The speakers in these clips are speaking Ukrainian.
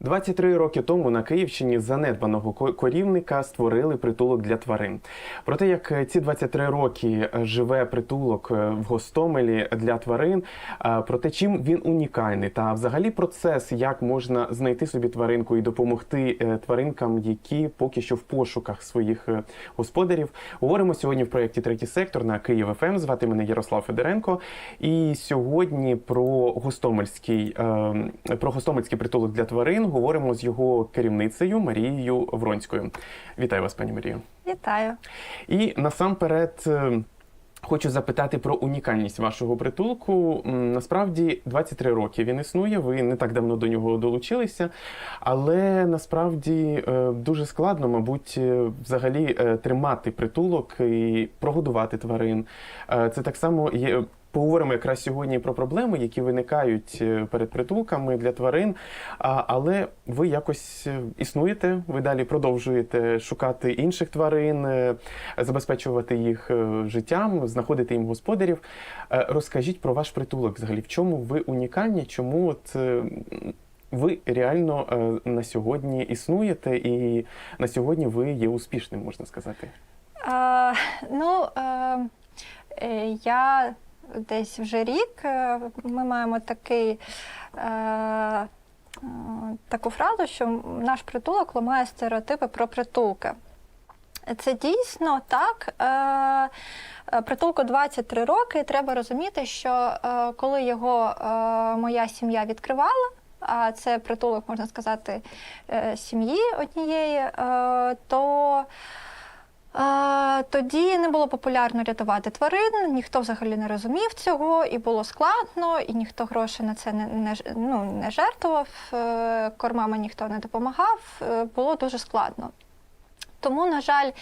23 роки тому на Київщині занедбаного корівника створили притулок для тварин. Про те, як е, ці 23 роки е, живе притулок е, в Гостомелі для тварин, про те, чим він унікальний, та взагалі процес, як можна знайти собі тваринку і допомогти тваринкам, які поки що в пошуках своїх господарів. Говоримо сьогодні в проєкті Третій сектор на Київ ФМ. Звати мене Ярослав Федоренко. І сьогодні про гостомельський е, про гостомельський притулок для тварин говоримо з його керівницею Марією Вронською. Вітаю вас, пані Марію. Вітаю. І насамперед. е, Хочу запитати про унікальність вашого притулку. Насправді 23 роки він існує. Ви не так давно до нього долучилися, але насправді е, дуже складно, мабуть, е, взагалі тримати притулок і прогодувати тварин. Це так само є. Поговоримо якраз сьогодні про проблеми, які виникають е, перед притулками для тварин. Але ви якось е, існуєте, ви далі продовжуєте шукати інших тварин, е, забезпечувати їх життям, знаходити їм господарів. Розкажіть про ваш притулок взагалі. В чому ви унікальні? Чому от ви реально на сьогодні існуєте, і на сьогодні ви є успішним, можна сказати? Е, ну, е, е, я десь вже рік. е, Ми маємо такий. Е, Таку фразу, що наш притулок ламає стереотипи про притулки. Це дійсно так. Е, Притулку 23 роки. і Треба розуміти, що коли його моя сім'я відкривала, а це притулок, можна сказати, сім'ї однієї, то тоді не було популярно рятувати тварин, ніхто взагалі не розумів цього, і було складно, і ніхто грошей на це не, не, ну, не жертвував, е, кормами ніхто не допомагав, е, було дуже складно. Тому, на жаль, е,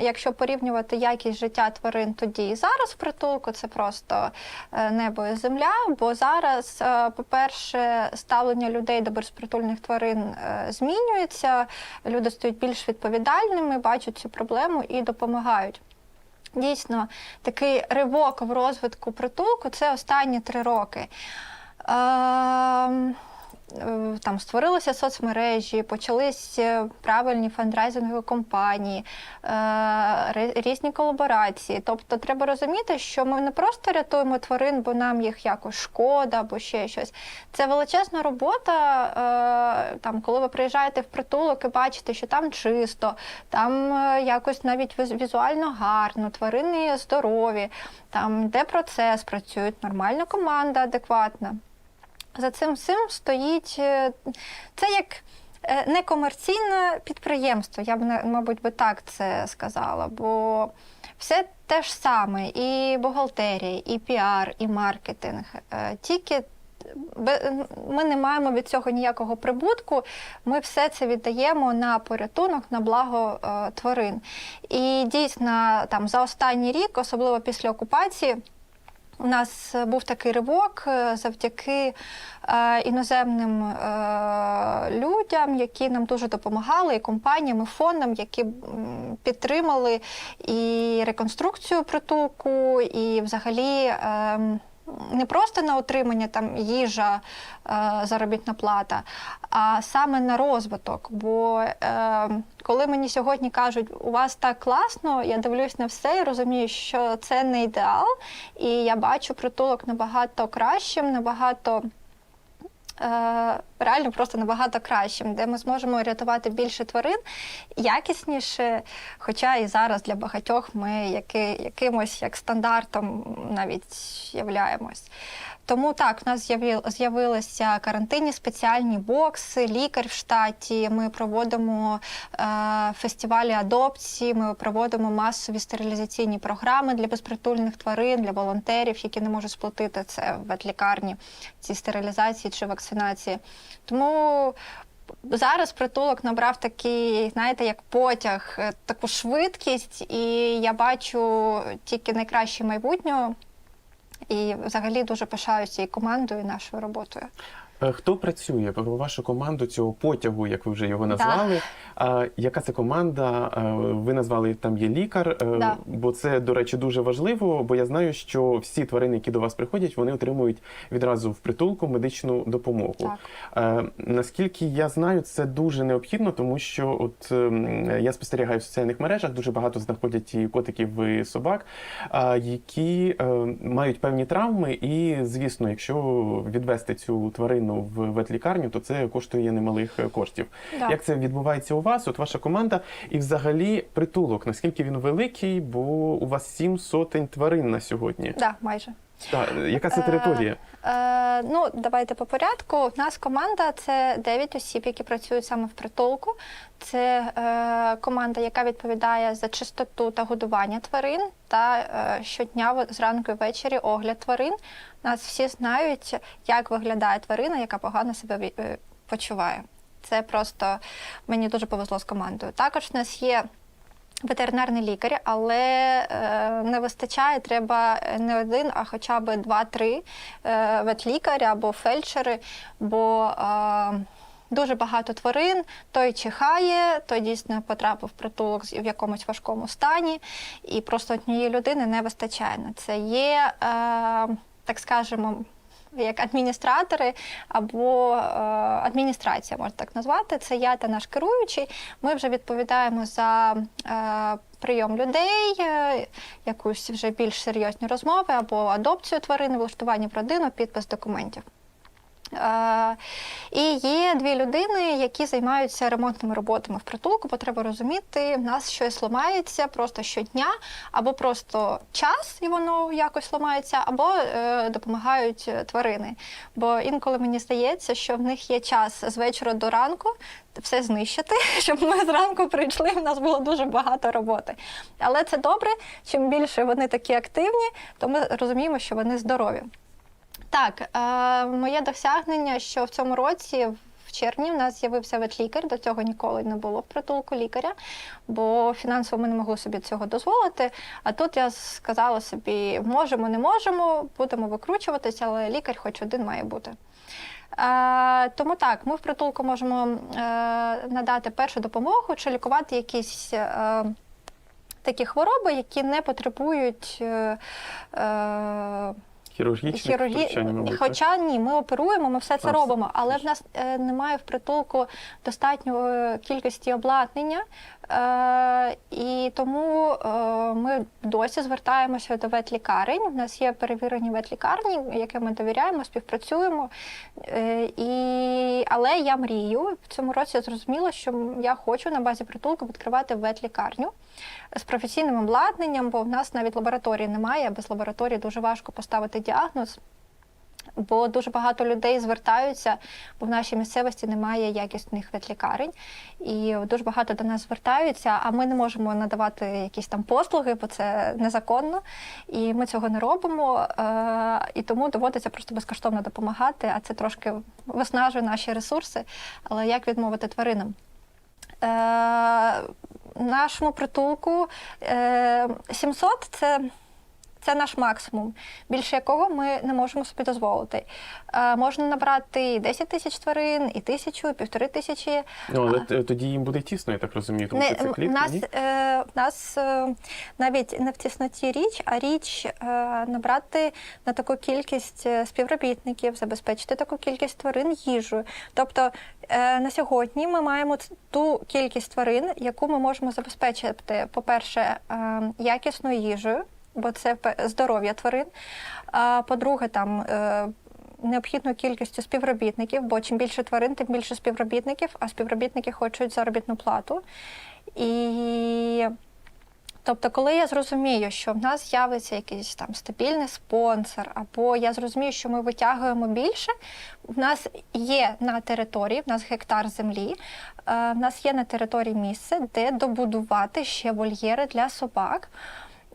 якщо порівнювати якість життя тварин тоді і зараз в притулку, це просто е, небо і земля. Бо зараз, е, по-перше, ставлення людей до безпритульних тварин е, змінюється, люди стають більш відповідальними, бачать цю проблему і допомагають. Дійсно, такий ривок в розвитку притулку це останні три роки. Е, Там створилися соцмережі, почались е, правильні фандрайзингові компанії, е, різні колаборації. Тобто треба розуміти, що ми не просто рятуємо тварин, бо нам їх якось шкода або ще щось. Це величезна робота. е, Там, коли ви приїжджаєте в притулок і бачите, що там чисто, там е, якось навіть візуально гарно, тварини здорові, там де процес працюють, нормальна команда, адекватна. За цим всім стоїть е, це як е, некомерційне підприємство. Я б мабуть би так це сказала. Бо все те ж саме: і бухгалтерія, і піар, і маркетинг. Е, Тільки ми не маємо від цього ніякого прибутку. Ми все це віддаємо на порятунок, на благо тварин. І дійсно, там за останній рік, особливо після окупації. У нас е, був такий ривок е, завдяки е, іноземним людям, які нам дуже допомагали, і компаніям, і фондам, які підтримали і реконструкцію притулку, і взагалі. Не просто на отримання там їжа, е, заробітна плата, а саме на розвиток. Бо е, коли мені сьогодні кажуть, у вас так класно, я дивлюсь на все і розумію, що це не ідеал, і я бачу притулок набагато кращим, набагато. Е, Реально просто набагато кращим, де ми зможемо рятувати більше тварин якісніше. Хоча і зараз для багатьох ми яки, якимось як стандартом навіть являємось. Тому так, у нас з'явилися карантинні спеціальні бокси, лікар в штаті. Ми проводимо е, фестивалі адопції, ми проводимо масові стерилізаційні програми для безпритульних тварин, для волонтерів, які не можуть сплатити це в ветлікарні, ці стерилізації чи вакцинації. Тому Зараз притулок набрав такий, знаєте, як потяг, е, таку швидкість, і я бачу тільки найкраще майбутнє. І взагалі дуже пишаюся і командою, і нашою роботою. Е, Хто працює про вашу команду цього потягу, як ви вже його назвали? А, яка це команда? Е, Ви назвали там є лікар, е, Да. бо це, до речі, дуже важливо, бо я знаю, що всі тварини, які до вас приходять, вони отримують відразу в притулку медичну допомогу. Так. Наскільки я знаю, це дуже необхідно, тому що от ем, я спостерігаю в соціальних мережах, дуже багато знаходять і котиків і собак, які мають певні травми, і звісно, якщо відвести цю тварину в ветлікарню, то це коштує немалих е, коштів. Да. Як це відбувається у вас? От ваша команда, і взагалі притулок, наскільки він великий, бо у вас сім сотень тварин на сьогодні. Да, майже. Так, яка це Е, територія? Е, ну, давайте по порядку. У нас команда це 9 осіб, які працюють саме в притулку. Це е, команда, яка відповідає за чистоту та годування тварин, та е, щодня зранку і ввечері огляд тварин. Нас всі знають, як виглядає тварина, яка погано себе е, почуває. Це просто мені дуже повезло з командою. Також в нас є ветеринарний лікар, але е, не вистачає. Треба не один, а хоча б два-три е, ветлікарі або фельдшери, бо е, дуже багато тварин, той чихає, той дійсно потрапив в притулок в якомусь важкому стані, і просто однієї людини не вистачає на це. Є, е, так скажемо, як адміністратори або е, адміністрація, можна так назвати. Це я та наш керуючий. Ми вже відповідаємо за е, прийом людей, е, якусь вже більш серйозні розмови або адопцію тварини, влаштування в родину, підпис документів. І є дві людини, які займаються ремонтними роботами в притулку, бо треба розуміти, в нас щось ламається просто щодня, або просто час і воно якось ламається, або е, допомагають тварини. Бо інколи мені здається, що в них є час з вечора до ранку все знищити, щоб ми зранку прийшли. У нас було дуже багато роботи. Але це добре. Чим більше вони такі активні, то ми розуміємо, що вони здорові. Так, е, моє досягнення, що в цьому році, в червні, в нас з'явився ветлікар. До цього ніколи не було в притулку лікаря, бо фінансово ми не могли собі цього дозволити. А тут я сказала собі: можемо, не можемо, будемо викручуватися, але лікар хоч один має бути. Е, тому так, ми в притулку можемо е, надати першу допомогу чи лікувати якісь. Е, Такі хвороби, які не потребують е, е, Хірургічне Хірургі... втручань, мабуть. так? Хоча ні, ми оперуємо, ми все це А, робимо, але в нас е, немає в притулку достатньої кількості обладнання, е, і тому е, ми досі звертаємося до ветлікарень. У нас є перевірені ветлікарні, яким ми довіряємо, співпрацюємо. Е, і... Але я мрію в цьому році я зрозуміла, що я хочу на базі притулку відкривати ветлікарню з професійним обладнанням, бо в нас навіть лабораторії немає. Без лабораторії дуже важко поставити діагноз. Бо дуже багато людей звертаються, бо в нашій місцевості немає якісних ветлікарень, і дуже багато до нас звертаються, а ми не можемо надавати якісь там послуги, бо це незаконно, і ми цього не робимо. Е- і тому доводиться просто безкоштовно допомагати, а це трошки виснажує наші ресурси. Але як відмовити тваринам? Е- нашому притулку е, 700 це. Це наш максимум, більше якого ми не можемо собі дозволити. Е, можна набрати і 10 тисяч тварин, і тисячу, і півтори тисячі. Ну, але тоді їм буде тісно, я так розумію, тому що це клітка, нас, ні? е, нас е, навіть не в тісноті річ, а річ е, набрати на таку кількість е, співробітників, забезпечити таку кількість тварин їжею. Тобто е, на сьогодні ми маємо ту кількість тварин, яку ми можемо забезпечити, по-перше, е, якісною їжею, бо це здоров'я тварин. А по-друге, там. е, Необхідною кількістю співробітників, бо чим більше тварин, тим більше співробітників, а співробітники хочуть заробітну плату. І тобто, коли я зрозумію, що в нас з'явиться якийсь там стабільний спонсор, або я зрозумію, що ми витягуємо більше, в нас є на території, в нас гектар землі, е, в нас є на території місце, де добудувати ще вольєри для собак.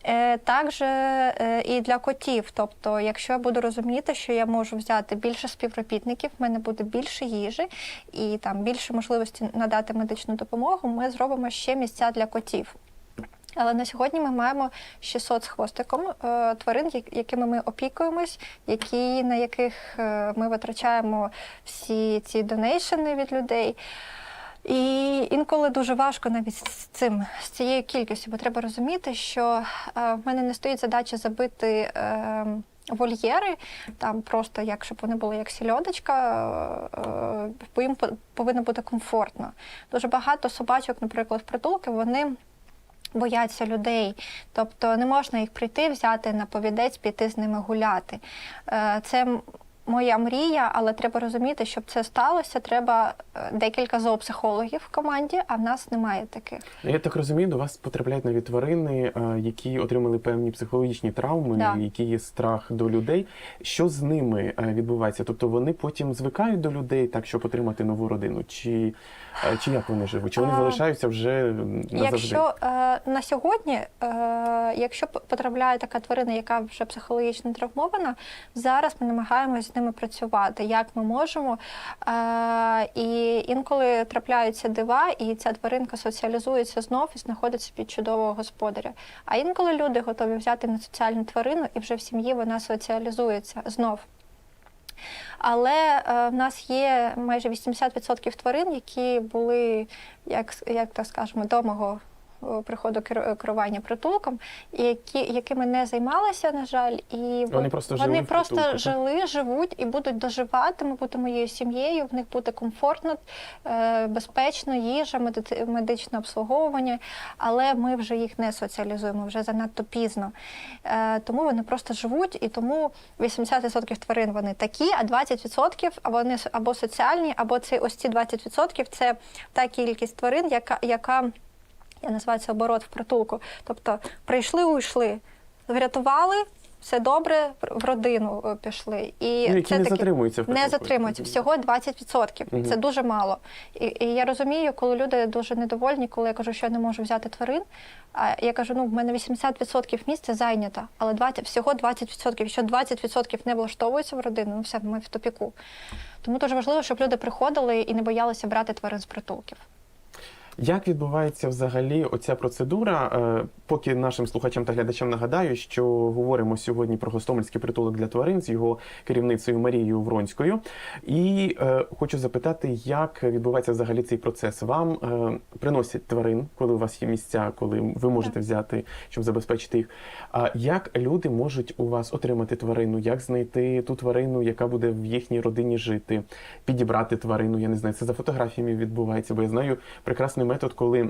Е, Також е, і для котів. Тобто, якщо я буду розуміти, що я можу взяти більше співробітників, в мене буде більше їжі і там більше можливості надати медичну допомогу, ми зробимо ще місця для котів. Але на сьогодні ми маємо 600 з хвостиком е, тварин, якими ми опікуємось, які, на яких ми витрачаємо всі ці донейшени від людей. І інколи дуже важко навіть з цим, з цією кількістю, бо треба розуміти, що е, в мене не стоїть задача забити е, вольєри, там просто як щоб вони були як сільодочка, е, е, бо їм по- повинно бути комфортно. Дуже багато собачок, наприклад, притулки, вони бояться людей. Тобто не можна їх прийти, взяти на повідець, піти з ними гуляти. Е, Це моя мрія, але треба розуміти, щоб це сталося, треба е, декілька зоопсихологів в команді, а в нас немає таких. Я так розумію, до вас потрапляють навіть тварини, е, які отримали певні психологічні травми, Да. які є страх до людей. Що з ними е, відбувається? Тобто вони потім звикають до людей, так щоб отримати нову родину, чи, чи як вони живуть? Чи вони А, залишаються вже назавжди? Якщо на сьогодні, якщо потрапляє така тварина, яка вже психологічно травмована, зараз ми намагаємось ними працювати, як ми можемо. Е, і інколи трапляються дива, і ця тваринка соціалізується знов і знаходиться під чудового господаря. А інколи люди готові взяти на соціальну тварину, і вже в сім'ї вона соціалізується знов. Але е, в нас є майже 80% тварин, які були, як, як так скажемо, до мого е, приходу керування притулком, які, якими не займалися, на жаль, і Вони просто жили вони в просто притулку, жили, живуть і будуть доживати. Ми будемо моєю сім'єю, в них буде комфортно, е, безпечно, їжа, медичне обслуговування, але ми вже їх не соціалізуємо вже занадто пізно. Е, Тому вони просто живуть, і тому 80% тварин вони такі, а 20% а вони або соціальні, або це ось ці 20% це та кількість тварин, яка, яка я називаю це оборот в притулку. Тобто прийшли, уйшли, врятували. Все добре, в родину е, пішли. І Ну, це не таки- затримуються в не затримуються. Всього 20%. Мгм. Це дуже мало. І, і я розумію, коли люди дуже недовольні, коли я кажу, що я не можу взяти тварин. А я кажу, ну в мене 80% місця зайнято, але 20, всього 20%. Якщо 20% не влаштовуються в родину, ну все, ми в тупіку. Тому дуже важливо, щоб люди приходили і не боялися брати тварин з притулків. Як відбувається взагалі оця процедура? Е, Поки нашим слухачам та глядачам нагадаю, що говоримо сьогодні про Гостомельський притулок для тварин з його керівницею Марією Вронською. І е, хочу запитати, як відбувається взагалі цей процес? Вам е, приносять тварин, коли у вас є місця, коли ви можете взяти, щоб забезпечити їх. А як люди можуть у вас отримати тварину? Як знайти ту тварину, яка буде в їхній родині жити, підібрати тварину? Я не знаю, це за фотографіями відбувається, бо я знаю прекрасний метод, коли.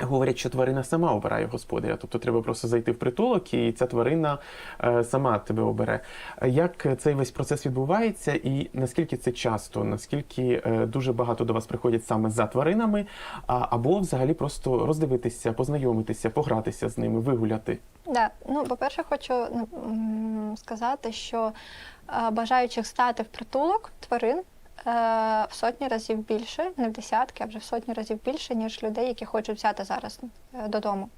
Говорять, що тварина сама обирає господаря, тобто треба просто зайти в притулок, і ця тварина е, сама тебе обере. Як цей весь процес відбувається, і наскільки це часто, наскільки е, дуже багато до вас приходять саме за тваринами, або взагалі просто роздивитися, познайомитися, погратися з ними, вигуляти? Да. Ну, по-перше, хочу сказати, що е, бажаючих стати в притулок тварин в сотні разів більше, не в десятки, а вже в сотні разів більше, ніж людей, які хочуть взяти зараз е, додому.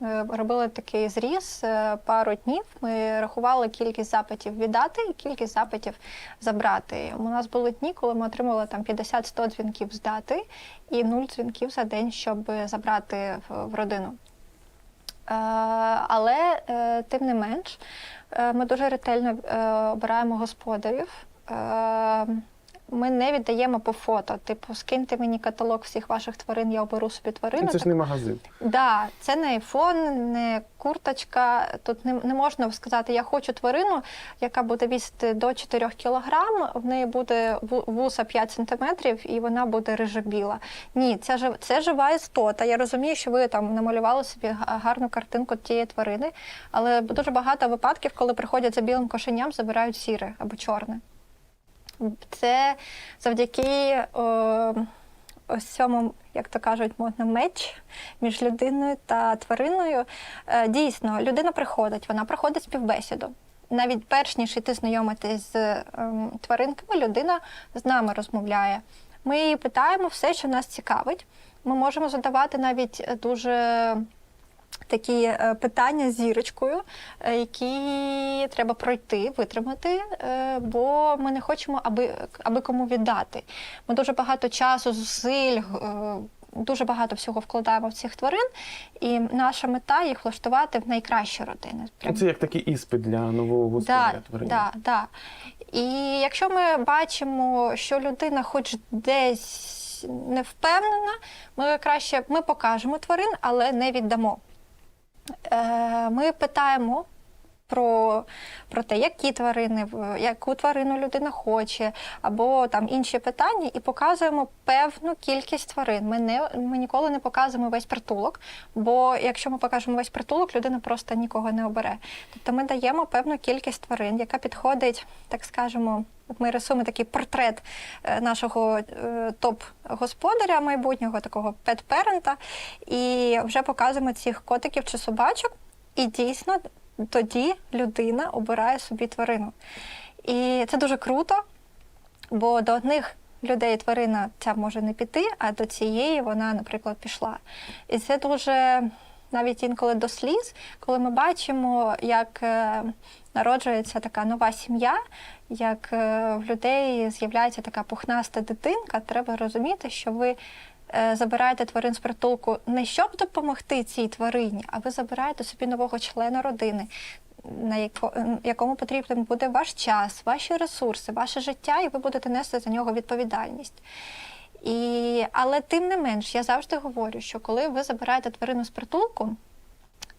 Ми робили такий зріз е, пару днів. Ми рахували кількість запитів віддати і кількість запитів забрати. У нас були дні, коли ми отримали там 50-100 дзвінків здати і 0 дзвінків за день, щоб забрати в, родину. Е, Але е, тим не менш, е, ми дуже ретельно е, обираємо господарів. Ми не віддаємо по фото. Типу, скиньте мені каталог всіх ваших тварин, я оберу собі тварину. Ну, це ж не магазин. Да, це не айфон, не курточка. Тут не, не можна сказати, я хочу тварину, яка буде вісити до 4 кілограм, в неї буде ву- вуса 5 сантиметрів і вона буде рижебіла. Ні, це, жив- це жива істота. Я розумію, що ви там намалювали собі гарну картинку тієї тварини, але дуже багато випадків, коли приходять за білим кошеням, забирають сіре або чорне. Це завдяки о, ось цьому, як то кажуть, модно меч між людиною та твариною. Е, Дійсно, людина приходить, вона проходить співбесіду. Навіть перш ніж іти знайомитись з ем, тваринками, людина з нами розмовляє. Ми її питаємо все, що нас цікавить. Ми можемо задавати навіть дуже такі е, питання з зірочкою, е, які треба пройти, витримати, е, бо ми не хочемо, аби, аби кому віддати. Ми дуже багато часу, зусиль. дуже багато всього вкладаємо в цих тварин, і наша мета їх влаштувати в найкращі родини. Прям Це як такий іспит для нового господаря Да, тварин. да, да. І якщо ми бачимо, що людина хоч десь не впевнена, ми краще ми покажемо тварин, але не віддамо. Е, Ми питаємо. Про, про те, які тварини, яку тварину людина хоче, або там інші питання, і показуємо певну кількість тварин. Ми не ми ніколи не показуємо весь притулок, бо якщо ми покажемо весь притулок, людина просто нікого не обере. Тобто ми даємо певну кількість тварин, яка підходить, так скажемо, от ми рисуємо такий портрет е, нашого е, топ-господаря майбутнього, такого пет-перента, і вже показуємо цих котиків чи собачок. І дійсно тоді людина обирає собі тварину. І це дуже круто, бо до одних людей тварина ця може не піти, а до цієї вона, наприклад, пішла. І це дуже навіть інколи до сліз, коли ми бачимо, як е, народжується така нова сім'я, як е, в людей з'являється така пухнаста дитинка, треба розуміти, що ви. Е, Забираєте тварин з притулку не щоб допомогти цій тварині, а ви забираєте собі нового члена родини, на якому потрібен буде ваш час, ваші ресурси, ваше життя, і ви будете нести за нього відповідальність. І, але тим не менш, я завжди говорю, що коли ви забираєте тварину з притулку,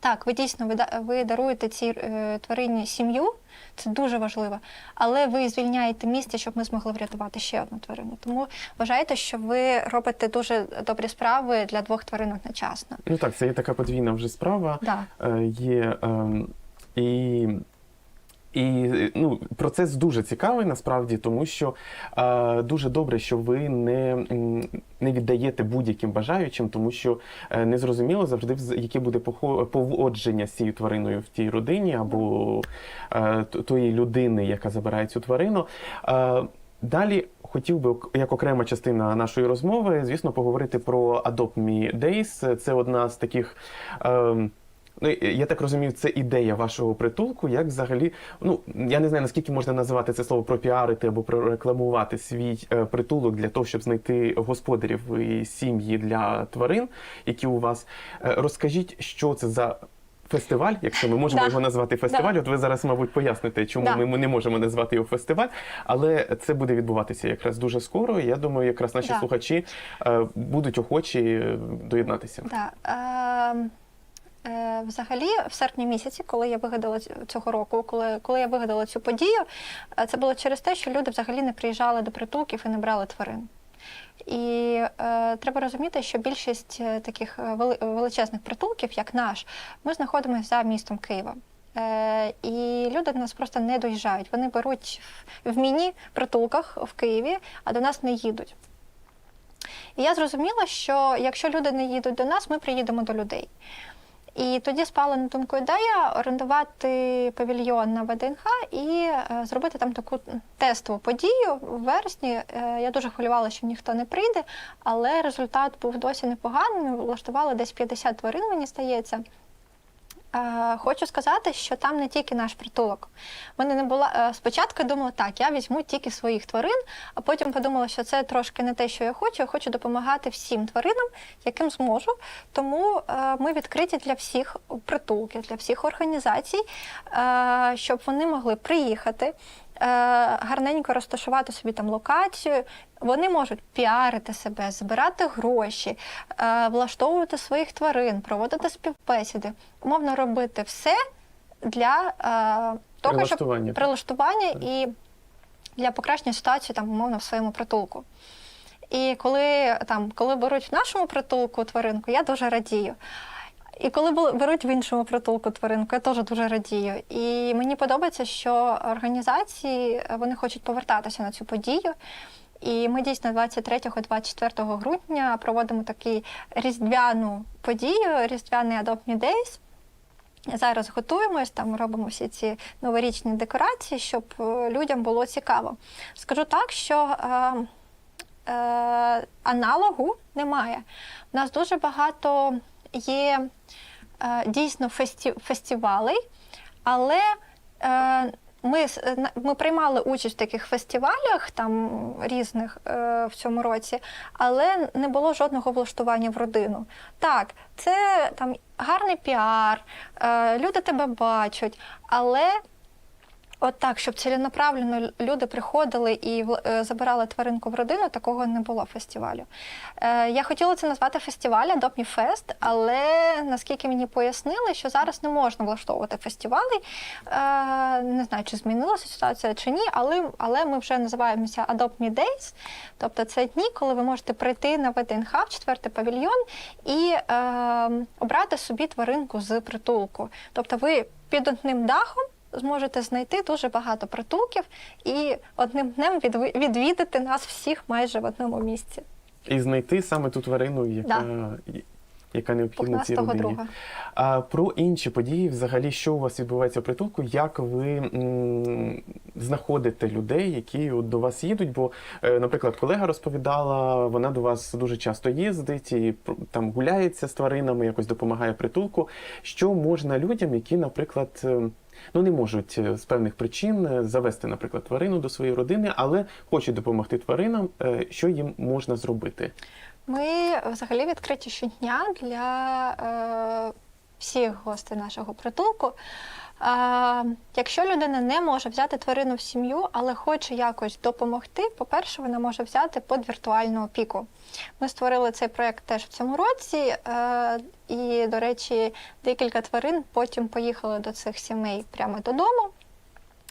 так, ви дійсно ви, ви даруєте цій е, тварині сім'ю, це дуже важливо, але ви звільняєте місце, щоб ми змогли врятувати ще одну тварину. Тому вважайте, що ви робите дуже добрі справи для двох тварин одночасно. Ну так, це є така подвійна вже справа. Да. Е, є е, і. І ну, процес дуже цікавий насправді, тому що е, дуже добре, що ви не, не віддаєте будь-яким бажаючим, тому що е, незрозуміло завжди, яке буде поводження з цією твариною в тій родині або е, тої людини, яка забирає цю тварину. Е, далі хотів би, як окрема частина нашої розмови, звісно, поговорити про Adopt Me Days. Це одна з таких. ем, Ну, я так розумію, це ідея вашого притулку, як взагалі, ну я не знаю наскільки можна називати це слово пропіарити або прорекламувати свій е, притулок для того, щоб знайти господарів і сім'ї для тварин, які у вас. Е, розкажіть, що це за фестиваль, якщо ми можемо Да. його назвати фестиваль. Да. От ви зараз, мабуть, поясните, чому Да. ми не можемо назвати його фестиваль, але це буде відбуватися якраз дуже скоро. Я думаю, якраз наші Да. слухачі е, будуть охочі доєднатися. Да. Е, взагалі, в серпні місяці, коли я вигадала цього року, коли, коли я вигадала цю подію, е, це було через те, що люди взагалі не приїжджали до притулків і не брали тварин. І е, треба розуміти, що більшість е, таких е, величезних притулків, як наш, ми знаходимося за містом Києва. Е, і люди до нас просто не доїжджають. Вони беруть в міні-притулках в Києві, а до нас не їдуть. І я зрозуміла, що якщо люди не їдуть до нас, ми приїдемо до людей. І тоді спала на думку ідея орендувати павільйон на ВДНХ і е, зробити там таку тестову подію в вересні. Е, я дуже хвилювала, що ніхто не прийде, але результат був досі непоганий. Влаштували десь 50 тварин, мені здається. Е, Хочу сказати, що там не тільки наш притулок. Мене не була е, спочатку думала, так, я візьму тільки своїх тварин, а потім подумала, що це трошки не те, що я хочу. Я хочу допомагати всім тваринам, яким зможу. Тому е, ми відкриті для всіх притулків, для всіх організацій, щоб вони могли приїхати. Е, Гарненько розташувати собі там локацію, вони можуть піарити себе, збирати гроші, е, влаштовувати своїх тварин, проводити співбесіди, умовно робити все для е, того, щоб Прилаштування. прилаштування і для покращення ситуації там умовно в своєму притулку. І коли там, коли беруть в нашому притулку тваринку, я дуже радію. І коли беруть в іншому притулку тваринку, я теж дуже радію. І мені подобається, що організації е, вони хочуть повертатися на цю подію. І ми дійсно 23-24 грудня проводимо таку різдвяну подію, різдвяний Adopt Me Days. Зараз готуємось, там робимо всі ці новорічні декорації, щоб е, людям було цікаво. Скажу так, що е, е, аналогу немає. У нас дуже багато є е, дійсно фесті, фестивалей, але е, ми, е, ми приймали участь в таких фестивалях там різних в цьому році, але не було жодного влаштування в родину. Так, це там гарний піар, люди тебе бачать, але От так, щоб ціленаправленно люди приходили і е, забирали тваринку в родину, такого не було фестивалю. Е, я хотіла це назвати фестиваль Me Fest, але наскільки мені пояснили, що зараз не можна влаштовувати фестивалі. Е, не знаю, чи змінилася ситуація чи ні, але, але ми вже називаємося Adopt Me Days. Тобто це дні, коли ви можете прийти на ВДНХ в четвертий павільйон і е, обрати собі тваринку з притулку. Тобто ви під одним дахом зможете знайти дуже багато притулків і одним днем відвідати нас всіх майже в одному місці. І знайти саме ту тварину, яка, яка необхідна цій родині. друга. А про інші події, взагалі, що у вас відбувається в притулку, як ви м, знаходите людей, які от до вас їдуть? Бо, е, наприклад, колега розповідала, вона до вас дуже часто їздить і там гуляється з тваринами, якось допомагає притулку. Що можна людям, які, наприклад, е, ну не можуть е, з певних причин е, завести, наприклад, тварину до своєї родини, але хочуть допомогти тваринам, е, що їм можна зробити? Ми взагалі відкриті щодня для е, всіх гостей нашого притулку. Е, якщо людина не може взяти тварину в сім'ю, але хоче якось допомогти, по-перше, вона може взяти під віртуальну опіку. Ми створили цей проєкт теж в цьому році, е, і, до речі, декілька тварин потім поїхали до цих сімей прямо додому.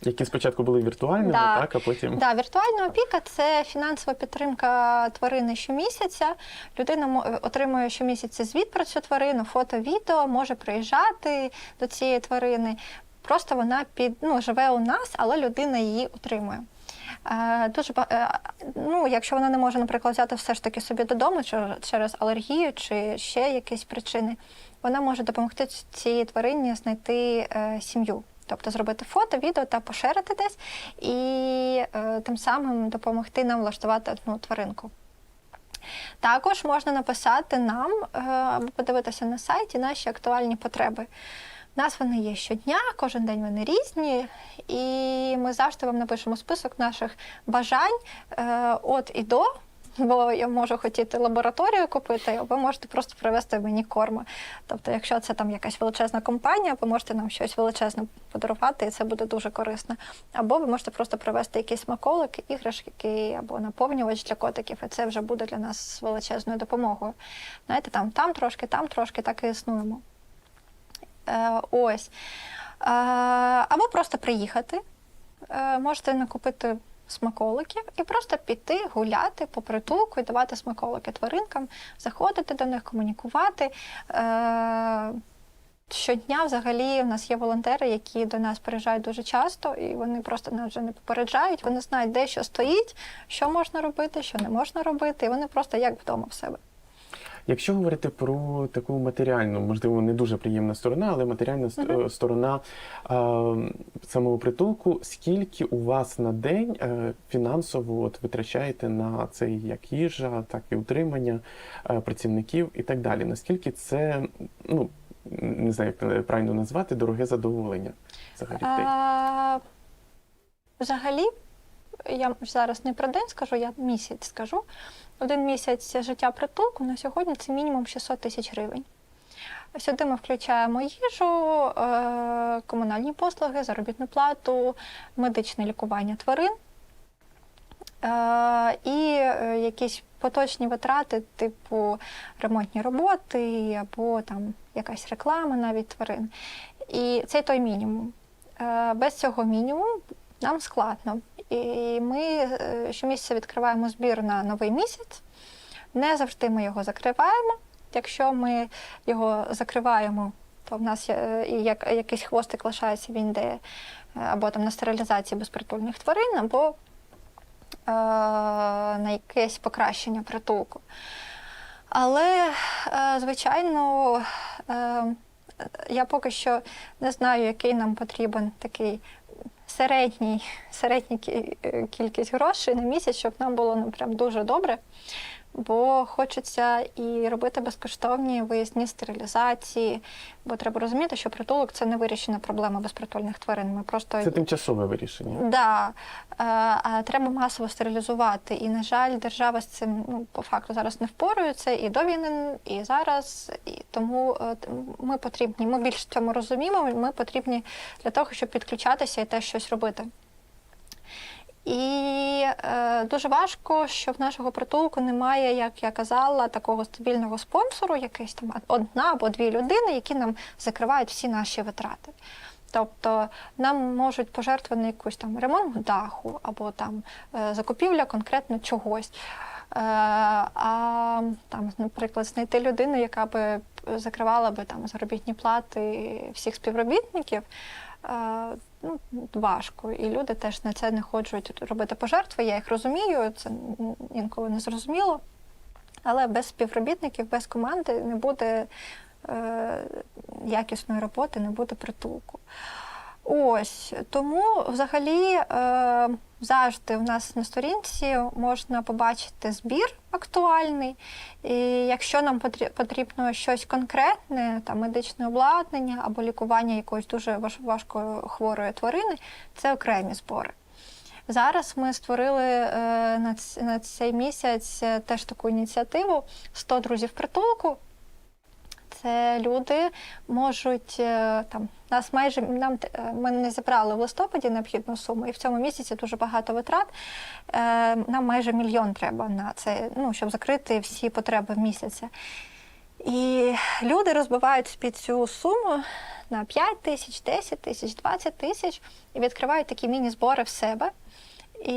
Які спочатку були віртуальними, Да. так, а потім. Да, віртуальна опіка це фінансова підтримка тварини щомісяця. Людина отримує щомісяця звіт про цю тварину, фото, відео, може приїжджати до цієї тварини. Просто вона під ну, живе у нас, але людина її утримує. Е, Дуже е, ну, якщо вона не може, наприклад, взяти все ж таки собі додому через алергію чи ще якісь причини, вона може допомогти цій тварині знайти е, сім'ю. Тобто зробити фото, відео та поширити десь, і е, тим самим допомогти нам влаштувати одну тваринку. Також можна написати нам е, або подивитися на сайті наші актуальні потреби. У нас вони є щодня, кожен день вони різні, і ми завжди вам напишемо список наших бажань е, от і до. Бо я можу хотіти лабораторію купити, а ви можете просто привезти мені корма. Тобто, якщо це там якась величезна компанія, ви можете нам щось величезне подарувати, і це буде дуже корисно. Або ви можете просто привезти якийсь смаколик, іграшки або наповнювач для котиків, і це вже буде для нас величезною допомогою. Знаєте, там, там трошки, там трошки, так і існуємо. Е, ось. Е, або просто приїхати. Е, можете накупити смаколиків і просто піти гуляти по притулку і давати смаколики тваринкам, заходити до них, комунікувати. Е, Щодня взагалі в нас є волонтери, які до нас приїжджають дуже часто, і вони просто нас вже не попереджають. Вони знають, де що стоїть, що можна робити, що не можна робити. І вони просто як вдома в себе. Якщо говорити про таку матеріальну, можливо, не дуже приємна сторона, але матеріальна Мгм. е, сторона е, самого притулку, скільки у вас на день е, фінансово от, витрачаєте на це як їжа, так і утримання е, працівників і так далі? Наскільки це, ну не знаю, як правильно назвати, дороге задоволення взагалі? А, взагалі, я зараз не про день скажу, я місяць скажу. Один місяць життя притулку на сьогодні це мінімум 600 тисяч гривень. Сюди ми включаємо їжу, е, комунальні послуги, заробітну плату, медичне лікування тварин е, і е, якісь поточні витрати, типу ремонтні роботи або там якась реклама навіть тварин. І це той мінімум. Без цього мінімуму нам складно. І ми е, щомісяця відкриваємо збір на новий місяць. Не завжди ми його закриваємо. Якщо ми його закриваємо, то в нас є, е, як, якийсь хвостик лишається, він йде е, або там на стерилізації безпритульних тварин, або е, на якесь покращення притулку. Але, е, звичайно, е, я поки що не знаю, який нам потрібен такий середній, середня е, кількість грошей на місяць, щоб нам було ну, прям дуже добре. Бо хочеться і робити безкоштовні виїзні стерилізації. Бо треба розуміти, що притулок це не вирішена проблема безпритульних тварин. Ми просто Це тимчасове вирішення. Да, е, а треба масово стерилізувати. І, на жаль, держава з цим ну, по факту зараз не впорується і до війни, і зараз. І тому е, ми потрібні. Ми більш цьому розуміємо. Ми потрібні для того, щоб підключатися і теж щось робити. І е, дуже важко, що в нашого притулку немає, як я казала, такого стабільного спонсору, якийсь там одна або дві людини, які нам закривають всі наші витрати. Тобто нам можуть пожертвувати якусь там ремонт даху або там е, закупівля конкретно чогось. Е, а там, наприклад, знайти людину, яка би закривала би там заробітні плати всіх співробітників. Ну, важко, і люди теж на це не хочуть робити пожертви. Я їх розумію, це інколи не зрозуміло. Але без співробітників, без команди не буде е, якісної роботи, не буде притулку. Ось тому взагалі е, завжди в нас на сторінці можна побачити збір актуальний. І якщо нам потрі- потрібно щось конкретне, там медичне обладнання або лікування якоїсь дуже важ- важко хворої тварини, це окремі збори. Зараз ми створили е, на, цей місяць теж таку ініціативу 100 друзів притулку. Це люди можуть е, там нас майже нам е, ми не зібрали в листопаді необхідну суму, і в цьому місяці дуже багато витрат. Е, Нам майже мільйон треба на це, ну щоб закрити всі потреби в місяця. І люди розбивають під цю суму на 5 тисяч, 10 тисяч, 20 тисяч і відкривають такі міні-збори в себе. І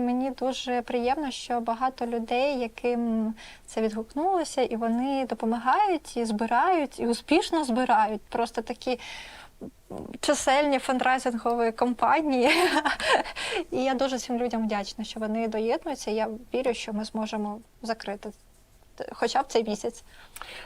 мені дуже приємно, що багато людей, яким це відгукнулося, і вони допомагають і збирають, і успішно збирають. Просто такі чисельні фандрайзингові компанії. І я дуже цим людям вдячна, що вони доєднуються. Я вірю, що ми зможемо закрити хоча б цей місяць.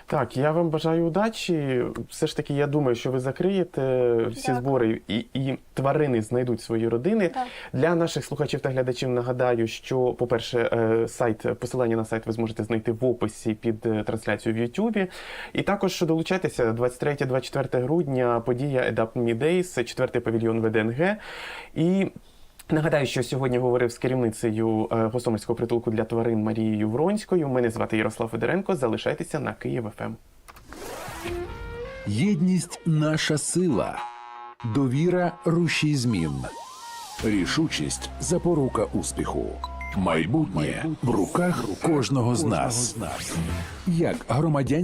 Так, я вам бажаю удачі. Все ж таки, я думаю, що ви закриєте всі Дякую. збори і, і тварини знайдуть свої родини. Так. Для наших слухачів та глядачів нагадаю, що, по-перше, е, сайт, посилання на сайт ви зможете знайти в описі під е, трансляцією в Ютубі. І також долучайтеся 23-24 грудня, подія Adapt Me Days, четвертий павільйон ВДНГ. І Нагадаю, що сьогодні говорив з керівницею е, Гостомельського притулку для тварин Марією Вронською. Мене звати Ярослав Федоренко. Залишайтеся на Київ Ем. ФМ. Єдність наша сила, довіра рушій змін, рішучість запорука успіху. Майбутнє в руках кожного з нас. Як громадян.